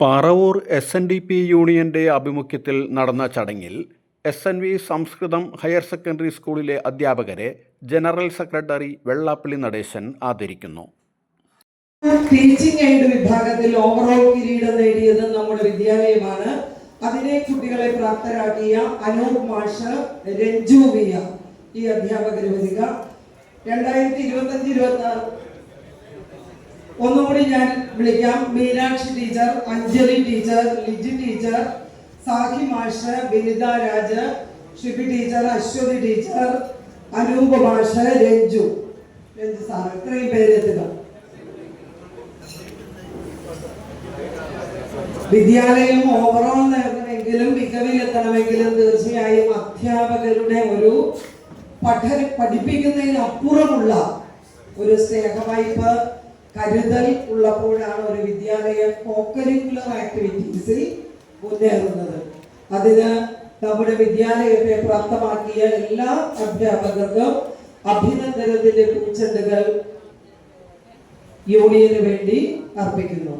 Paravur S N D P യൂണിയന്റെ ആഭിമുഖ്യത്തിൽ നടന്ന ചടങ്ങിൽ S N V Samskritam higher secondary സ്കൂളിലെ അധ്യാപകരെ ജനറൽ സെക്രട്ടറി വെള്ളാപ്പള്ളി നടേശൻ ആദരിക്കുന്നു. ടീച്ചിങ് എയ്ഡ് വിഭാഗത്തിൽ ഓവറോൾ കിരീടം നേടിയത് നമ്മുടെ വിദ്യാലയമാണ്. അതിനെ കുട്ടികളെ പ്രാപ്തരാക്കിയ അനൂപ് മാഷ് രഞ്ജു ഈ അധ്യാപകർ വരിക. രണ്ടായിരത്തി ഇരുപത്തി അഞ്ച് ഇരുപത്തി ഒന്നുകൂടി ഞാൻ വിളിക്കാം. Meenakshi teacher Anjali teacher Liji teacher Sahi മാഷ് ബിനിത രാജ് ഷിബി ടീച്ചർ അശ്വതി ടീച്ചർ അനൂപ് മാഷ് രഞ്ജു. രഞ്ജു സാർ ഇത്രയും പേരെത്തുക വിദ്യാലയം ഓവറോൾ നേടണമെങ്കിലും മികവിലെത്തണമെങ്കിലും തീർച്ചയായും അധ്യാപകരുടെ ഒരു പഠന പഠിപ്പിക്കുന്നതിനപ്പുറമുള്ള ഒരു സ്നേഹവായ്പ കരുതൽ ഉള്ളപ്പോഴാണ് ഒരു വിദ്യാലയം കോക്കരിക്കുലർ ആക്ടിവിറ്റീസിൽ മുന്നേറുന്നത്. അതിന് നമ്മുടെ വിദ്യാലയത്തെ പ്രാപ്തമാക്കിയ എല്ലാ അധ്യാപകർക്കും അഭിനന്ദനത്തിന്റെ പൂച്ചെണ്ടുകൾ യൂണിയന് വേണ്ടി അർപ്പിക്കുന്നു.